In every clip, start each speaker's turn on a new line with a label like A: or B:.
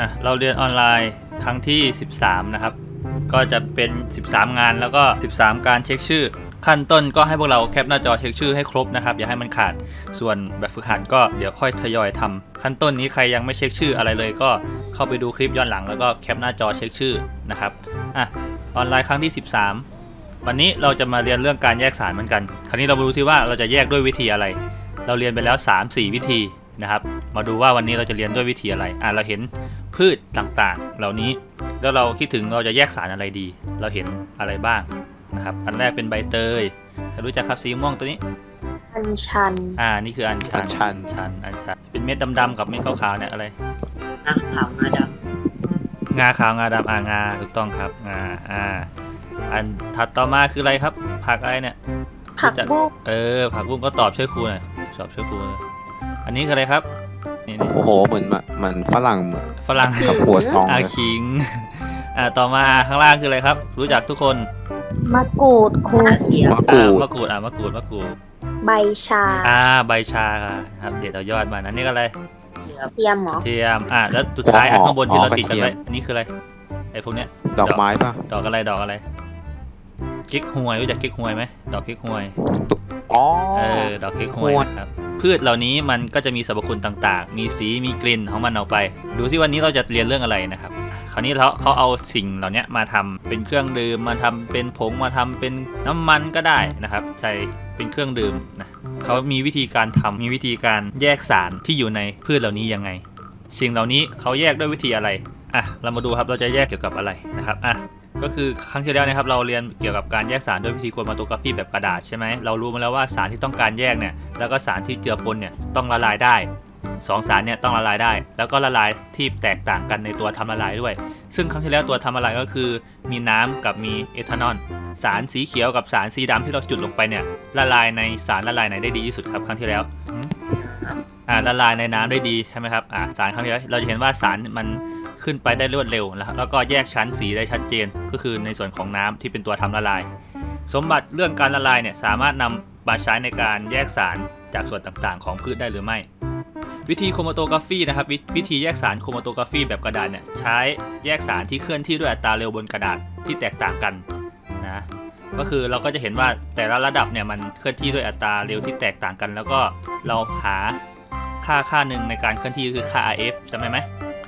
A: อะเราเรียนออนไลน์ครั้งที่ 13 นะครับ ก็จะเป็น 13 งานแล้วก็ 13 การเช็คชื่อ ขั้นต้นก็ให้พวกเราแคปหน้าจอเช็คชื่อให้ครบนะครับ อย่าให้มันขาดส่วนแบบฝึกหัดก็เดี๋ยวค่อยทยอยทำขั้นต้นนี้ใครยังไม่เช็คชื่ออะไรเลย ก็เข้าไปดูคลิปย้อนหลังแล้วก็แคปหน้าจอเช็คชื่อนะครับอะออนไลน์ครั้งที่ 13 วันนี้เราจะมาเรียนเรื่องการแยกสารเหมือนกัน คราวนี้เรามาดูที่ว่าเราจะแยกด้วยวิธีอะไร เราเรียนไปแล้ว 3-4 วิธีนะครับ มาดูว่าวันนี้เราจะเรียนด้วยวิธีอะไร อะเราเห็น พืชต่างๆ เหล่านี้แล้วเราคิดถึงเราจะแยกสารอะไรดี เราเห็นอะไรบ้างนะครับอันแรกเป็นใบเตยใครรู้จักครับสีม่วงตัวนี้
B: อัญชัน
A: อ่านี่คืออัญชัน
C: อัญชัน
A: ชันอัญชันเป็นเม็ดดำๆกับเม็ดขาวๆเนี่ยอะไร
D: น้ำขาวงาด
A: งาขาวงาดำอ่างาถูกต้องครับงาอ่าอันถัดต่อมาคืออะไรครับ ผักอะไรเนี่ย
B: ผักบุ้ง
A: เออผักบุ้งก็ตอบช่วยครูหน่อยตอบช่วยครูหน่อยอันนี้คืออะไรครับ นี่นี่
C: โอ้โหเหมือนมะเหมือนฝรั่งเหมือน
A: ฝรั่ง
C: กับหัวทอง
A: อา
C: เลย
A: ขิงอ่าต่อมาข้างล่างคืออะไรครับ รู้จักทุกคน
B: มะกรูดครูำ
D: กระเทียม
C: มะกรู
A: อ่า
C: ด
A: มะกรูดอ่ามะกรูดมะกรูด
B: ใบชา
A: อ่าใบชาครับเด็ดเอายอดมาอันนี้ก็อะไร
B: เทียมเหรอ
A: เทียมอ่าแล้วสุดท้ายอันข้างบนที่เราติดกันไว้อันนี้คืออะไรไอ้พวกเนี้ย
C: ดอกไม้ป่ะ
A: ดอกอะไรดอกอะไร กิ๊กฮวยรู้จักกิ๊กฮวยไหมดอกกิ๊กฮวย
C: อ๋อ
A: เออดอกกิ๊กฮวย
C: ฮวย
A: นะครับพืชเหล่านี้มันก็จะมีสรรพคุณต่างๆ มีสีมีกลิ่นของมันออกไป ดูซิวันนี้เราจะเรียนเรื่องอะไรนะครับคราวนี้เขาเขาเอาสิ่งเหล่านี้มาทำเป็นเครื่องดื่มมาทำเป็นผงมาทำเป็นน้ำมันก็ได้นะครับ ใช้เป็นเครื่องดื่มนะเขามีวิธีการทำมีวิธีการแยกสารที่อยู่ในพืชเหล่านี้ยังไง สิ่งเหล่านี้เขาแยกด้วยวิธีอะไรอะเรามาดูครับเราจะแยกเกี่ยวกับอะไรนะครับอะ ก็คือครั้งที่แล้วนะครับเราเรียนเกี่ยวกับการแยกสารด้วยวิธีโครมาโตกราฟีแบบกระดาษใช่ไหมเรารู้มาแล้วว่าสารที่ต้องการแยกเนี่ยแล้วก็สารที่เจือปนเนี่ยต้องละลายได้สองสารเนี่ยต้องละลายได้ แล้วก็ละลายที่แตกต่างกันในตัวทำละลายด้วย ซึ่งครั้งที่แล้วตัวทำละลายก็คือ มีน้ำกับมีเอทานอลสารสีเขียวกับสารสีดำที่เราจุดลงไปเนี่ยละลายในสารละลายไหนได้ดีที่สุดครับครั้งที่แล้วอ่าละลายในน้ำได้ดีใช่ไหมครับอ่าสารครั้งที่แล้วเราจะเห็นว่าสารมัน ขึ้นไปได้รวดเร็ว แล้วก็แยกชั้นสีได้ชัดเจน ก็คือในส่วนของน้ำที่เป็นตัวทำละลาย สมบัติเรื่องการละลายเนี่ยสามารถนำมาใช้ในการแยกสารจากส่วนต่างๆ ของพืชได้หรือไม่ วิธีโครมาโตกราฟีนะครับววิธีแยกสารโครมาโตกราฟีแบบกระดาษเนี่ยใช้แยกสารที่เคลื่อนที่ด้วยอัตราเร็วบนกระดาษที่แตกต่างกันนะก็คือเราก็จะเห็นว่าแต่ละระดับเนี่ยมันเคลื่อนที่ด้วยอัตราเร็วที่แตกต่างกัน แล้วก็เราหาค่าค่าหนึ่งในการเคลื่อนที่คือค่า RF จำได้ไหม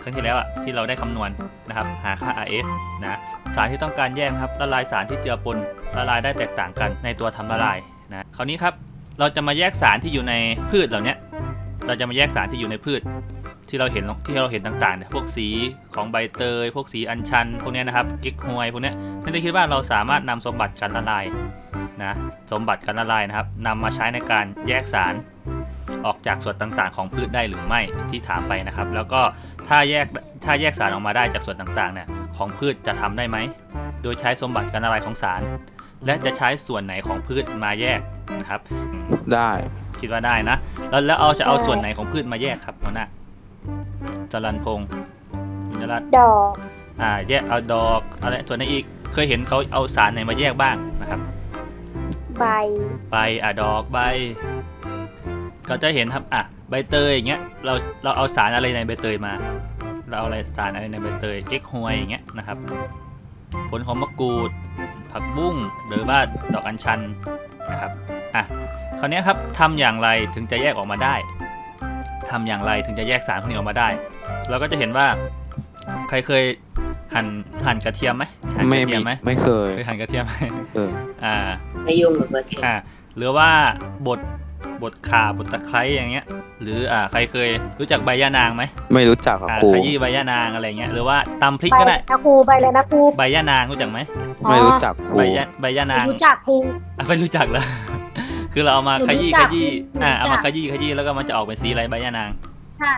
A: รั้งที่แล้วอะที่เราได้คำนวณนะครับหาค่า RF นะสารที่ต้องการแยกครับละลายสารที่เจือปนละลายได้แตกต่างกันในตัวทำละลายนะคราวนี้ครับเราจะมาแยกสารที่อยู่ในพืชเหล่านี้เราจะมาแยกสารที่อยู่ในพืช ที่เราเห็นที่เราเห็นต่างๆเนี่ยพวกสีของใบเตย พวกสีอัญชัน พวกเนี้ยนะครับกิ๊กฮวยพวกเนี้ยนั่นจะคิดว่าเราสามารถนำสมบัติการละลายนะสมบัติการละลายนะครับนำมาใช้ในการแยกสาร ออกจากส่วนต่างๆ ของพืชได้หรือไม่ที่ถามไปนะครับ แล้วก็ถ้าแยกถ้าแยกสารออกมาได้จากส่วนต่างๆเนี่ยของพืชจะทำได้ไหม โดยใช้สมบัติการละลายของสาร และจะใช้ส่วนไหนของพืชมาแยกนะครับอืม
C: ได้
A: คิดว่าได้นะ แล้วแล้วเอาจะเอาส่วนไหนของพืชมาแยกครับหัวหน้าจรันพงศ์วินยรัตน์
B: ดอก
A: อ่าแยกเอาดอกอะไรส่วนไหนอีกเคยเห็นเขาเอาสารไหนมาแยกบ้างนะครับ
B: ใบ
A: ใบอะดอกใบ ก็จะเห็นครับอะใบเตยอย่างเงี้ยเราเราเอาสารอะไรในใบเตยมา เราเอาอะไรสารอะไรในใบเตยเก๊กฮวยอย่างเงี้ยนะครับ ผลของมะกรูด ผักบุ้งหรือว่าดอกอัญชันนะครับอะคราวเนี้ยครับทำอย่างไรถึงจะแยกออกมาได้ทำอย่างไรถึงจะแยกสารพวกนี้ออกมาได้ เราก็จะเห็นว่าใครเคยหั่นหั่นกระเทียมไหมหั่นก
C: ไม่
A: ระเที
C: มี
A: ยมไหม
C: ไม่เคย
A: เคยหั่นกระเทียมไหม
C: เออ
A: อ่า
D: ไม่ยุ่งกับกระเทียม
A: อ่าหรือว่าบด บดข่าบดตะไคร้อย่างเงี้ย หรืออ่าใครเคยรู้จักใบย่านางไหม
C: ไม่รู้จักกับ
A: อ่า
C: ครู
A: ขยี้ใบย่านางอะไรเงี้ยหรือว่าตำพริก
B: ใบ
A: ก็ได้
B: นะครูใบเลยนะครู
A: ใบย่านางรู้จักไหม
C: ไม่รู้จักครู
A: ใบย่าใบย่านาง
B: รู้จักครู
A: อะไม่รู้จักแล้ว คือเราเอามา
B: หนู
A: ขยี้
B: รู้จั
A: ข
B: ก
A: ยี้
B: หนูรู้
A: อ่าเอามา
B: จัก
A: ขยี้ขยี้แล้วก็มันจะออกเป็นสีอะไรใบย่านาง
B: ใช่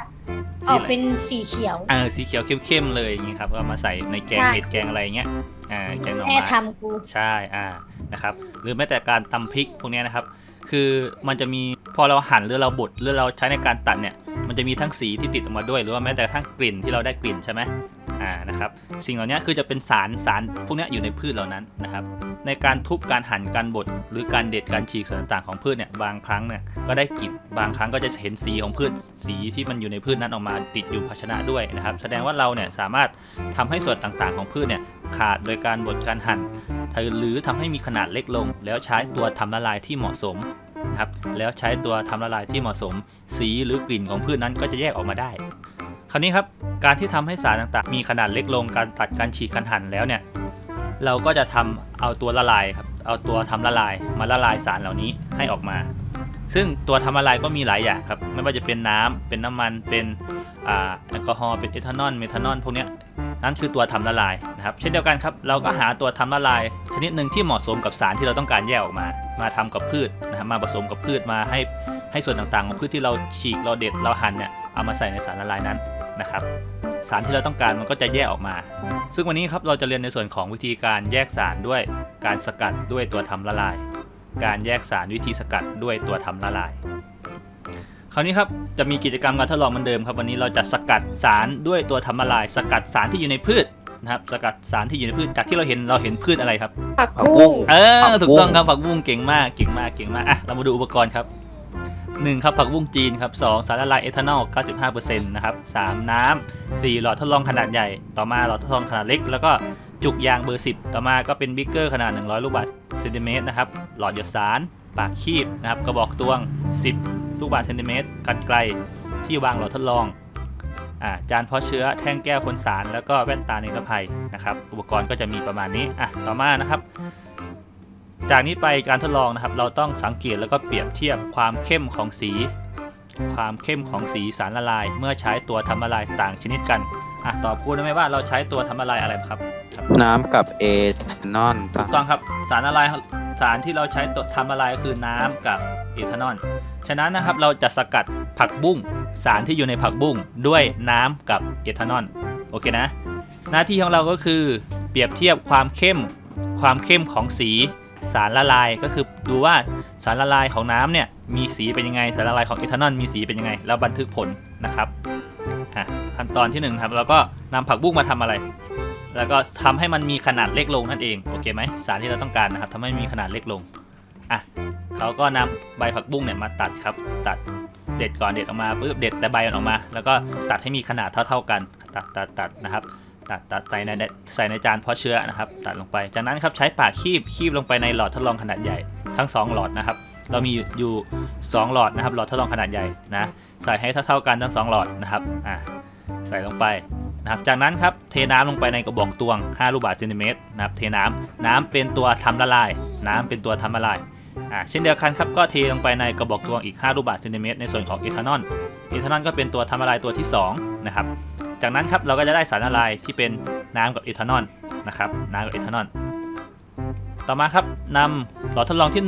B: ออกเป็นสีเขียว
A: อ่าสีเขียวเข้มๆเลยอย่างงี้ครับ ก็มาใส่ในแกง
B: ใช่
A: เห็ดแกงอะไรเงี้ย อ่า แกงหน่อ
B: แม่
A: ไม้
B: ทำครู
A: ใช่ อ่า นะครับ หรือแม้แต่การตำพริกพวกเนี้ยนะครับ คือมันจะมีพอเราหั่นหรือเราบดหรือเราใช้ในการตัดเนี่ย มันจะมีทั้งสีที่ติดออกมาด้วย หรือว่าแม้แต่ทั้งกลิ่นที่เราได้กลิ่นใช่ไหมอ่านะครับสิ่งเหล่านี้คือจะเป็นสารสารพวกนี้อยู่ในพืชเหล่านั้นนะครับ ในการทุบการหั่นการบดหรือการเด็ดการฉีกส่วนต่างๆของพืชเนี่ยบางครั้งเนี่ยก็ได้กลิ่นบางครั้งก็จะเห็นสีของพืชสีที่มันอยู่ในพืชนั้นออกมาติดอยู่ภาชนะด้วยนะครับ แสดงว่าเราเนี่ยสามารถทำให้ส่วนต่างๆของพืชเนี่ยขาดโดยการบดการหั่น หรือทำให้มีขนาดเล็กลง แล้วใช้ตัวทำละลายที่เหมาะสมนะครับแล้วใช้ตัวทำละลายที่เหมาะสม สีหรือกลิ่นของพืชนั้นก็จะแยกออกมาได้ คราวนี้ครับการที่ทำให้สารต่างๆ มีขนาดเล็กลงการตัดการฉีกการหั่นแล้วเนี่ยเราก็จะทำเอาตัวละลายครับเอาตัวทำละลายมาละลายสารเหล่านี้ให้ออกมา ซึ่งตัวทำละลายก็มีหลายอย่างครับไม่ว่าจะเป็นน้ำเป็นน้ำมันเป็น แอลกอฮอล์เป็นเอทานอลเมทานอลพวกนี้นั่นคือตัวทำละลายนะครับเช่นเดียวกันครับเราก็หาตัวทำละลาย ชนิดหนึ่งที่เหมาะสมกับสารที่เราต้องการแยกออกมา มาทำกับพืชนะครับมาผสมกับพืชมาให้ให้ส่วนต่างๆ ของพืชที่เราฉีกเราเด็ดเราหั่นเนี่ยเอามาใส่ในสารละลายนั้นนะครับสารที่เราต้องการมันก็จะแยกออกมา ซึ่งวันนี้ครับเราจะเรียนในส่วนของวิธีการแยกสารด้วยการสกัดด้วยตัวทำละลาย การแยกสารวิธีสกัดด้วยตัวทำละลาย คราวนี้ครับจะมีกิจกรรมการทดลองเหมือนเดิมครับวันนี้เราจะสกัดสารด้วยตัวทำละลาย สกัดสารที่อยู่ในพืชนะครับสกัดสารที่อยู่ในพืชจากที่เราเห็นเราเห็นพืชอะไรครับ
B: ผัก
C: ผักบุ้
B: บุ้
C: ง
B: ง
A: เออ
C: ผักบุ้ง
A: ถูกต้องครับผักบุ้งเก่งมากเก่งมากเก่งมากอะเรามาดูอุปกรณ์ครับหนึ่งครับผักบุ้งจีนครับสองสารละลายเอทานอล 95%นะครับสามน้ำสี่หลอดทดลองขนาดใหญ่ ต่อมาหลอดทดลองขนาดเล็ก แล้วก็จุกยางเบอร์ 10 ต่อมาก็เป็นบิ๊กเกอร์ขนาด 100 ลูกบาศก์เซนติเมตรนะครับ หลอดหยดสาร ปากคีบนะครับกระบอกตวง 10 ลูกบาศก์เซนติเมตรกันไกลที่วางหลอดทดลองอ่าจานเพาะเชื้อแท่งแก้วพ่นสารแล้วก็แว่นตานิรภัยนะครับ อุปกรณ์ก็จะมีประมาณนี้อะต่อมานะครับ จากนี้ไปการทดลองนะครับ เราต้องสังเกตแล้วก็เปรียบเทียบความเข้มของสี ความเข้มของสีสารละลาย เมื่อใช้ตัวทำละลายต่างชนิดกันอะตอบครูได้ไหมว่าเราใช้ตัวทำละลายอะไรครับ
C: น้ำกับเอทานอลปะ
A: ถูกต้องครับสารละลาย สารที่เราใช้ตัวทำละลายก็คือน้ำกับเอทานอลฉะนั้นนะครับเราจะสกัดผักบุ้งสารที่อยู่ในผักบุ้งด้วยน้ำกับเอทานอลโอเคนะ หน้าที่ของเราก็คือเปรียบเทียบความเข้มความเข้มของสีสารละลายก็คือดูว่าสารละลายของน้ำเนี่ยมีสีเป็นยังไงสารละลายของเอทานอลมีสีเป็นยังไง แล้วบันทึกผลนะครับขั้นตอนที่หนึ่งครับเราก็นำผักบุ้งมาทำอะไร แล้วก็ทำให้มันมีขนาดเล็กลงนั่นเองโอเคไหมสารที่เราต้องการนะครับทำให้มีขนาดเล็กลงอะเขาก็นำใบผักบุ้งเนี่ยมาตัดครับตัดเด็ดก่อนเด็ดออกมาปุ๊บเด็ดแต่ใบมันออกมา แล้วก็ตัดให้มีขนาดเท่า ๆกัน ตัดตัดตัดนะครับ ตัดตัดใส่ในใส่ในจานเพาะเชื้อนะครับ ตัดลงไป จากนั้นครับใช้ปากคีบคีบลงไปในหลอดทดลองขนาดใหญ่ทั้ง 2 หลอดนะครับ เรามีอยู่ 2 หลอดนะครับ หลอดทดลองขนาดใหญ่นะ ใส่ให้เท่าๆกันทั้ง 2 หลอดนะครับ อ่าใส่ลงไป นะครับจากนั้นครับเทน้ำลงไปในกระบอกตวง 5 ลูกบาศก์เซนติเมตรนะครับเทน้ำน้ำเป็นตัวทำละลาย น้ำเป็นตัวทำละลายอ่าเช่นเดียวกันครับก็เทลงไปในกระบอกตวงอีก 5 ลูกบาศก์เซนติเมตรในส่วนของเอทานอลเอทานอลก็เป็นตัวทำละลายตัวที่สองนะครับจากนั้นครับเราก็จะได้สารละลายที่เป็นน้ำกับเอทานอลนะครับน้ำกับเอทานอลต่อมาครับนำหลอดทดลองที่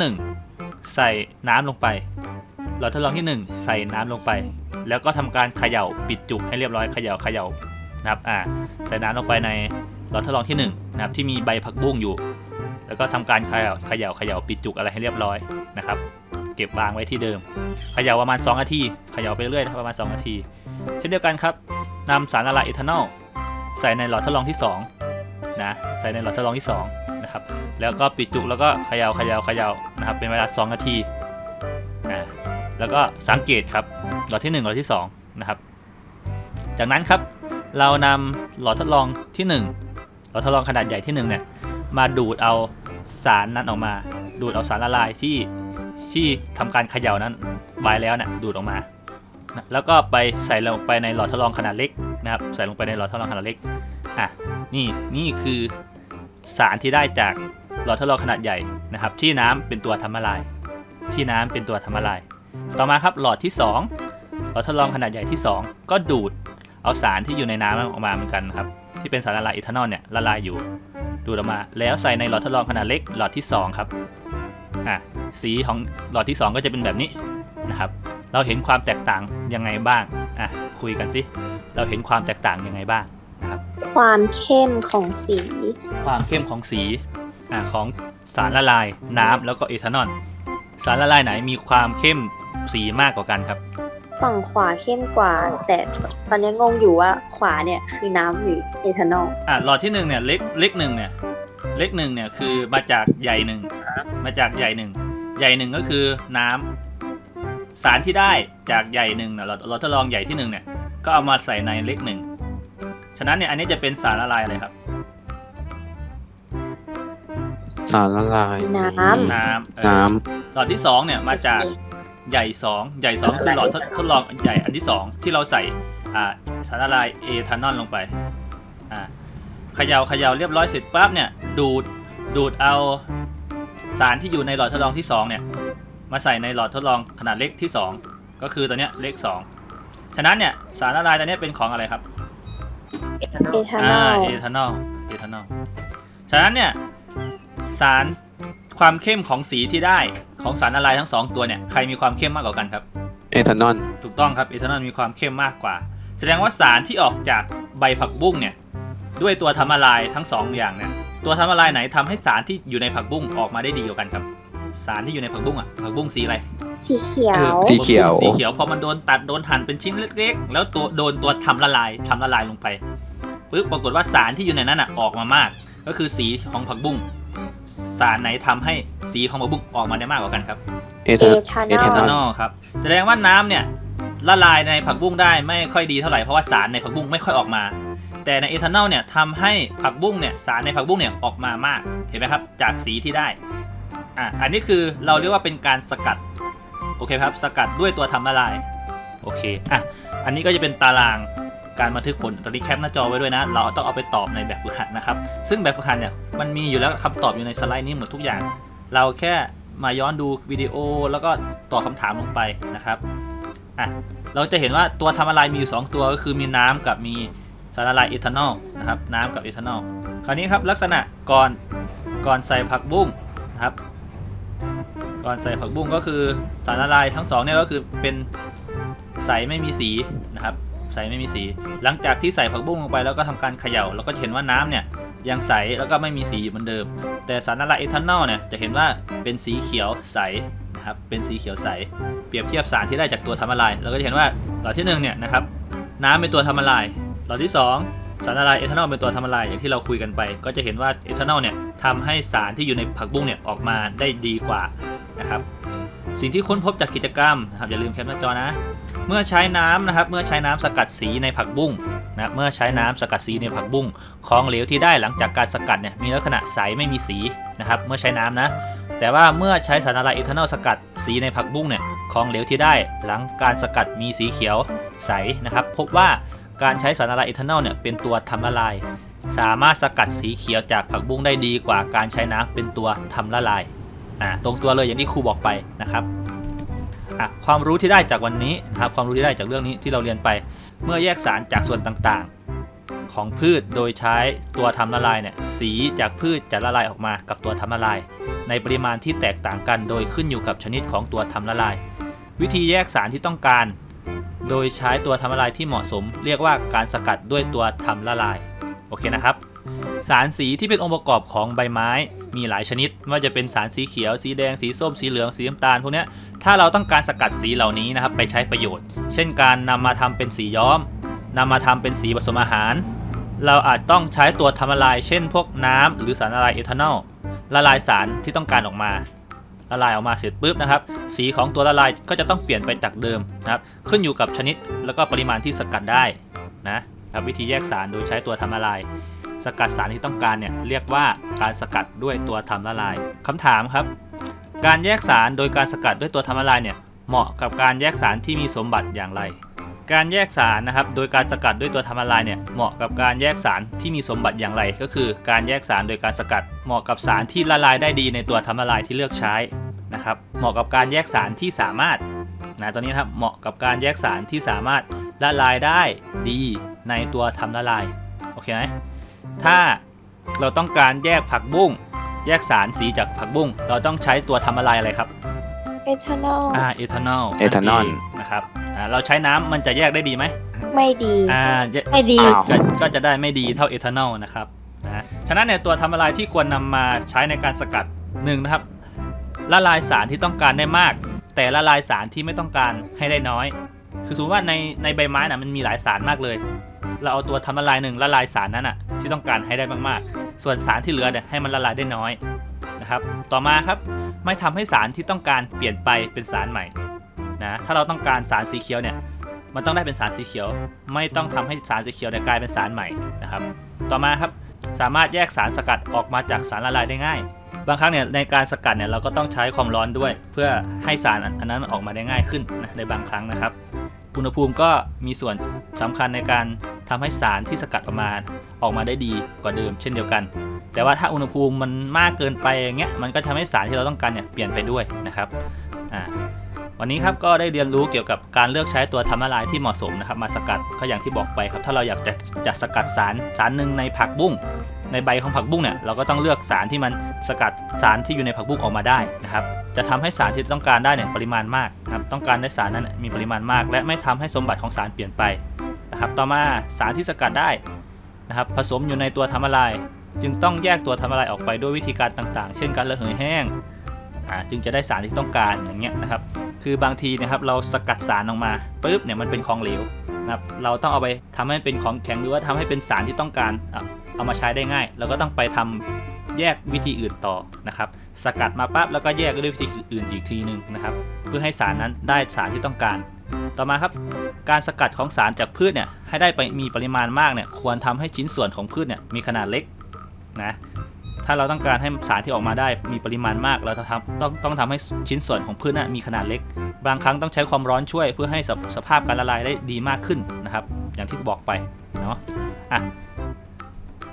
A: 1 ใส่น้ำลงไปหลอดทดลองที่ 1 ใส่น้ำลงไป แล้วก็ทำการเขย่าปิดจุกให้เรียบร้อยเขย่าเขย่า นะครับอ่าใส่น้ำลงไปในหลอดทดลองที่1นะครับที่มีใบผักบุ้งอยู่ แล้วก็ทำการเขย่าเขย่าเขย่าปิดจุกอะไรให้เรียบร้อยนะครับ เก็บวางไว้ที่เดิมเขย่าประมาณ2นาทีเขย่าไปเรื่อยๆประมาณ2นาทีเช่นเดียวกันครับนำสารละลายเอทานอลใส่ในหลอดทดลองที่2นะใส่ในหลอดทดลองที่2นะครับแล้วก็ปิดจุกแล้วก็เขย่าเขย่าเขย่านะครับเป็นเวลา 2 นาทีนะแล้วก็สังเกตครับหลอดที่ 1 หลอดที่2นะครับจากนั้นครับ เรานำหลอดทดลองที่ 1 หลอดทดลองขนาดใหญ่ที่1เนี่ยมาดูดเอาสารนั้นออกมา ดูดเอาสารละลายที่ที่ทำการเขย่านั้นไว้แล้วเนี่ยดูดออกมา แล้วก็ไปใส่ลงไปในหลอดทดลองขนาดเล็กนะครับใส่ลงไปในหลอดทดลองขนาดเล็กอะนี่นี่คือสารที่ได้จากหลอดทดลองขนาดใหญ่นะครับ ที่น้ำเป็นตัวทำละลาย ที่น้ำเป็นตัวทำละลาย ต่อมาครับหลอดที่ 2 หลอดทดลองขนาดใหญ่ที่ 2 ก็ดูด เอาสารที่อยู่ในน้ำออกมาเหมือนกันนะครับที่เป็นสารละลายอิทานอลเนี่ยละลายอยู่ ดูดออกมา แล้วใส่ในหลอดทดลองขนาดเล็กหลอดที่ 2 ครับอะสีของหลอดที่ 2 ก็จะเป็นแบบนี้นะครับ เราเห็นความแตกต่างยังไงบ้างอะคุยกันสิเราเห็นความแตกต่างยังไงบ้างนะครับ
B: ความเข้มของสี
A: ความเข้มของสีอะของสารละลายน้ำแล้วก็เอทานอลสารละลายไหนมีความเข้มสีมากกว่ากันครับ
B: ฝั่งขวาเข้มกว่า แต่ตอนนี้งงอยู่ว่าขวาเนี่ยคือน้ำหรือเอทานอล
A: อะหลอดที่หนึ่งเนี่ยเล็กเล็กหนึ่งเนี่ยเล็กหนึ่งเนี่ยคือมาจากใหญ่หนึ่งมาจากใหญ่หนึ่งใหญ่หนึ่งก็คือน้ำสารที่ได้จากใหญ่หนึ่งเนี่ยเราเราทดลองใหญ่ที่หนึ่งเนี่ยก็เอามาใส่ในเล็กหนึ่งฉะนั้นเนี่ยอันนี้จะเป็นสารละลายอะไรครับ
C: สารละลาย
B: น้
A: น้ำเออ
C: น้
A: หลอดที่สองเนี่ยมาจาก ใหญ่สองใหญ่สองคือหลอดทดทดลองใหญ่อันที่สองที่เราใส่อ่าสารละลายเอทานอลลงไปอ่าเขยา่าเขย่าเรียบร้อยเสร็จปั๊บเนี่ยดูดดูดเอาสารที่อยู่ในหลอดทดลองที่สองเนี่ยมาใส่ในหลอดทดลองขนาดเล็กที่สองก็คือตัวเนี้ยเลขสองฉะนั้นเนี่ยสารละลายตัวเนี้ยเป็นของอะไรครับ
D: เอทานอำ
B: เอ
D: ล
B: ทาน
A: อ่า
B: อล
A: เอทานอลเอทานอลฉะนั้นเนี่ยสารความเข้มของสีที่ได้ ของสารละลายทั้งสองตัวเนี่ยใครมีความเข้มมากกว่ากันครับำ
C: เอทานอล
A: ถูกต้องครับเอทานอลมีความเข้มมากกว่า แสดงว่าสารที่ออกจากใบผักบุ้งเนี่ยด้วยตัวทำละลายทั้งสองอย่างเนี่ยตัวทำละลายไหนทำให้สารที่อยู่ในผักบุ้งออกมาได้ดีกว่ากันครับ สารที่อยู่ในผักบุ้งอะผักบุ้งสีอะไร
B: สีเขียว
A: เออ
C: สีเขียว
A: สีเขียวพอมันโดนตัดโดนหั่นเป็นชิ้นเล็กๆ แล้วตัวโดนตัวทำละลายทำละลายลงไปปึ๊บปรากฏว่าสารที่อยู่ในนั้นอะออกมามาก ก็คือสีของผักบุ้ง สารไหนทำให้สีของผักบุ้งออกมาได้มากกว่ากันครับ
C: เอ
B: เอ
C: ทาน
B: ทาน
C: เอ
B: อ
C: ทา
B: ล
C: น
A: นอลครับแสดงว่าน้ำเนี่ยละลายในผักบุ้งได้ไม่ค่อยดีเท่าไหร่เพราะว่าสารในผักบุ้งไม่ค่อยออกมา แต่ในเอทานอลเนี่ยทำให้ผักบุ้งเนี่ยสารในผักบุ้งเนี่ยออกมามากเห็นไหมครับจากสีที่ได้อะอันนี้คือเราเรียกว่าเป็นการสกัดโอเคครับสกัดด้วยตัวทำละลายโอเคอะอันนี้ก็จะเป็นตาราง การบันทึกผลตอนนี้แคปหน้าจอไว้ด้วยนะ เราต้องเอาไปตอบในแบบฝึกหัดนะครับ ซึ่งแบบฝึกหัดเนี่ยมันมีอยู่แล้วคำตอบอยู่ในสไลด์นี้หมดทุกอย่าง เราแค่มาย้อนดูวิดีโอแล้วก็ตอบคำถามลงไปนะครับอะเราจะเห็นว่าตัวทำละลายมีอยู่ 2 ตัวก็คือมีน้ำกับมีสารละลายเอทานอลนะครับน้ำกับเอทานอลคราวนี้ครับลักษณะก่อนก่อนใส่ผักบุ้งนะครับ ก่อนใส่ผักบุ้งก็คือสารละลายทั้งสองเนี่ยก็คือเป็นใสไม่มีสีนะครับ ใสไม่มีสี หลังจากที่ใส่ผักบุ้งลงไปแล้วก็ทำการเขย่าเราก็เห็นว่าน้ำเนี่ยยังใสแล้วก็ไม่มีสีอยู่เหมือนเดิม แต่สารละลายเอทานอลเนี่ยจะเห็นว่าเป็นสีเขียวใสนะครับเป็นสีเขียวใส เปรียบเทียบสารที่ได้จากตัวทำละลายเราก็จะเห็นว่าหลอดที่หนึ่งเนี่ยนะครับน้ำเป็นตัวทำละลายหลอดที่สองสารละลายเอทานอลเป็นตัวทำละลายอย่างที่เราคุยกันไป ก็จะเห็นว่าเอทานอลเนี่ยทำให้สารที่อยู่ในผักบุ้งเนี่ยออกมาได้ดีกว่านะครับสิ่งที่ค้นพบจากกิจกรรมนะครับอย่าลืมแคปหน้าจอนะ เมื่อใช้น้ำนะครับ เมื่อใช้น้ำสกัดสีในผักบุ้งนะเมื่อใช้น้ำสกัดสีในผักบุ้งของเหลวที่ได้หลังจากการสกัดเนี่ยมีลักษณะใสไม่มีสีนะครับ เมื่อใช้น้ำนะ แต่ว่าเมื่อใช้สารละลายเอทานอลสกัดสีในผักบุ้งเนี่ยของเหลวที่ได้หลังการสกัดมีสีเขียวใสนะครับ พบว่าการใช้สารละลายเอทานอลเนี่ยเป็นตัวทำละลาย สามารถสกัดสีเขียวจากผักบุ้งได้ดีกว่าการใช้น้ำเป็นตัวทำละลายอ่าตรงตัวเลยอย่างที่ครูบอกไปนะครับ อะความรู้ที่ได้จากวันนี้นะครับความรู้ที่ได้จากเรื่องนี้ที่เราเรียนไป เมื่อแยกสารจากส่วนต่างๆ ของพืชโดยใช้ตัวทำละลายเนี่ยสีจากพืชจะละลายออกมากับตัวทำละลาย ในปริมาณที่แตกต่างกัน โดยขึ้นอยู่กับชนิดของตัวทำละลาย วิธีแยกสารที่ต้องการ โดยใช้ตัวทำละลายที่เหมาะสม เรียกว่าการสกัดด้วยตัวทำละลายโอเคนะครับ สารสีที่เป็นองค์ประกอบของใบไม้มีหลายชนิดไม่ว่าจะเป็นสารสีเขียว สีแดง สีส้ม สีเหลือง สีน้ำตาลพวกนี้ถ้าเราต้องการสกัดสีเหล่านี้นะครับไปใช้ประโยชน์ เช่นการนำมาทำเป็นสีย้อมนำมาทำเป็นสีผสมอาหาร เราอาจต้องใช้ตัวทำละลาย เช่น พวกน้ำหรือสารละลายเอทานอลละลายสารที่ต้องการออกมาละลายออกมาเสร็จปุ๊บนะครับสีของตัวละลายก็จะต้องเปลี่ยนไปจากเดิมนะครับขึ้นอยู่กับชนิดแล้วก็ปริมาณที่สกัดได้นะครับวิธีแยกสารโดยใช้ตัวทำละลาย สกัดสารที่ต้องการเนี่ยเรียกว่าการสกัดด้วยตัวทำละลายคำถามครับ การแยกสารโดยการสกัดด้วยตัวทำละลายเนี่ยเหมาะกับการแยกสารที่มีสมบัติอย่างไร การแยกสารนะครับโดยการสกัดด้วยตัวทำละลายเนี่ยเหมาะกับการแยกสารที่มีสมบัติอย่างไร ก็คือ การแยกสารโดยการสกัด เหมาะกับสารที่ละลายได้ดีในตัวทำละลายที่เลือกใช้นะครับเหมาะกับการแยกสารที่สามารถนะตอนนี้ครับเหมาะกับการแยกสารที่สามารถละลายได้ดีในตัวทำละลาย โอเคไหม ถ้าเราต้องการแยกผักบุ้ง แยกสารสีจากผักบุ้ง เราต้องใช้ตัวทำละลายอะไรครับ
B: เอทานอล
A: อ่าเอทานอล
C: เอทานอล
A: นะครับอ่าเราใช้น้ำมันจะแยกได้ดีไหม
B: ไม่ดี
A: อ่าแย
B: ไม่ดี
C: อ้าว
A: ก็ก็จะได้ไม่ดีเท่าเอทานอลนะครับนะฉะนั้นเนี่ยตัวทำละลายที่ควรนำมาใช้ในการสกัดหนึ่งนะครับ ละลายสารที่ต้องการได้มาก แต่ละลายสารที่ไม่ต้องการให้ได้น้อย คือสมมติว่าในในใบไม้น่ะมันมีหลายสารมากเลย เราเอาตัวทำละลายหนึ่งละลายสารนั้นอะที่ต้องการให้ได้มากๆ ส่วนสารที่เหลือเนี่ยให้มันละลายได้น้อยนะครับ ต่อมาครับไม่ทำให้สารที่ต้องการเปลี่ยนไปเป็นสารใหม่นะถ้าเราต้องการสารสีเขียวเนี่ยมันต้องได้เป็นสารสีเขียว ไม่ต้องทำให้สารสีเขียวเนี่ยกลายเป็นสารใหม่นะครับ ต่อมาครับสามารถแยกสารสกัดออกมาจากสารละลายได้ง่าย บางครั้งเนี่ยในการสกัดเนี่ยเราก็ต้องใช้ความร้อนด้วย เพื่อให้สารอันนั้นออกมาได้ง่ายขึ้นนะในบางครั้งนะครับ อุณหภูมิก็มีส่วนสำคัญในการทำให้สารที่สกัดออกมาออกมาได้ดีกว่าเดิม เช่นเดียวกัน แต่ว่าถ้าอุณหภูมิมันมากเกินไปอย่างเงี้ยมันก็ทำให้สารที่เราต้องการเนี่ยเปลี่ยนไปด้วยนะครับอ่า วันนี้ครับก็ได้เรียนรู้เกี่ยวกับการเลือกใช้ตัวทำละลายที่เหมาะสมนะครับมาสกัดก็อย่างที่บอกไปครับ ถ้าเราอยากจะจะสกัดสารสารหนึ่งในผักบุ้งในใบของผักบุ้งเนี่ยเราก็ต้องเลือกสารที่มันสกัดสารที่อยู่ในผักบุ้งออกมาได้นะครับจะทำให้สารที่ต้องการได้เนี่ยปริมาณมากนะครับต้องการได้สารนั้นมีปริมาณมาก และไม่ทำให้สมบัติของสารเปลี่ยนไปนะครับต่อมาสารที่สกัดได้นะครับผสมอยู่ในตัวทำละลาย จึงต้องแยกตัวทำละลายออกไปด้วยวิธีการต่างๆ เช่นการระเหยแห้งอ่า จึงจะได้สารที่ต้องการอย่างเงี้ยนะครับ คือบางทีนะครับเราสกัดสารออกมาปุ๊บเนี่ยมันเป็นของเหลวนะครับเราต้องเอาไปทำให้เป็นของแข็งหรือว่าทำให้เป็นสารที่ต้องการเอามาใช้ได้ง่าย เราก็ต้องไปทำแยกวิธีอื่นต่อนะครับ สกัดมาปั๊บแล้วก็แยกด้วยวิธีอื่นอีกทีหนึ่งนะครับ เพื่อให้สารนั้นได้สารที่ต้องการ ต่อมาครับ การสกัดของสารจากพืชเนี่ยให้ได้ไปมีปริมาณมากเนี่ยควรทำให้ชิ้นส่วนของพืชเนี่ยมีขนาดเล็กนะ ถ้าเราต้องการให้สารที่ออกมาได้มีปริมาณมาก เราจะทำต้องต้องทำให้ชิ้นส่วนของพืชน่ะมีขนาดเล็ก บางครั้งต้องใช้ความร้อนช่วยเพื่อให้สภสภาพการละลายได้ดีมากขึ้นนะครับ อย่างที่บอกไปเนาะอะ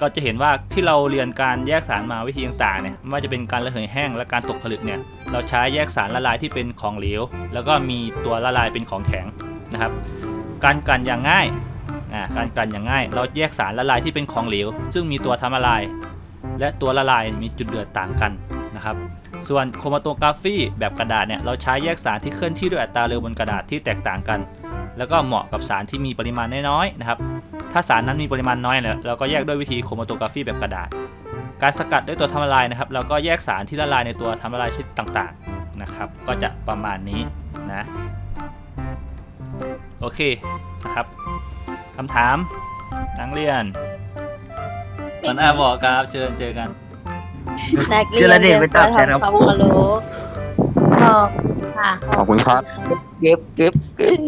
A: ก็จะเห็นว่าที่เราเรียนการแยกสารมาวิธีต่างๆเนี่ยไม่ว่าจะเป็นการระเหยแห้งและการตกผลึกเนี่ยเราใช้แยกสารละลายที่เป็นของเหลว แล้วก็มีตัวละลายเป็นของแข็งนะครับ การกลั่นอย่างง่ายอ่าการกลั่นอย่างง่าย เราแยกสารละลายที่เป็นของเหลว ซึ่งมีตัวทำละลาย และตัวละลายมีจุดเดือดต่างกันนะครับ ส่วนโครมาโตกราฟีแบบกระดาษเนี่ยเราใช้แยกสารที่เคลื่อนที่ด้วยอัตราเร็วบนกระดาษที่แตกต่างกัน แล้วก็เหมาะกับสารที่มีปริมาณน้อยๆนะครับ ถ้าสารนั้นมีปริมาณน้อยเนี่ยเราก็แยกด้วยวิธีโครมาโตกราฟีแบบกระดาษ การสกัดด้วยตัวทำละลายนะครับ เราก็แยกสารที่ละลายในตัวทำละลายชนิดต่างๆนะครับ ก็จะประมาณนี้นะโอเคนะครับคำถามนักเรียน มันอาบอกครับเชิญเจอกัน
B: นัก
E: เจรเดชไม่ตอบใจครับ
B: ทำความเคารพขอบค่ะ
C: ขอบคุณครับ
E: เก็บเก็บเก็บ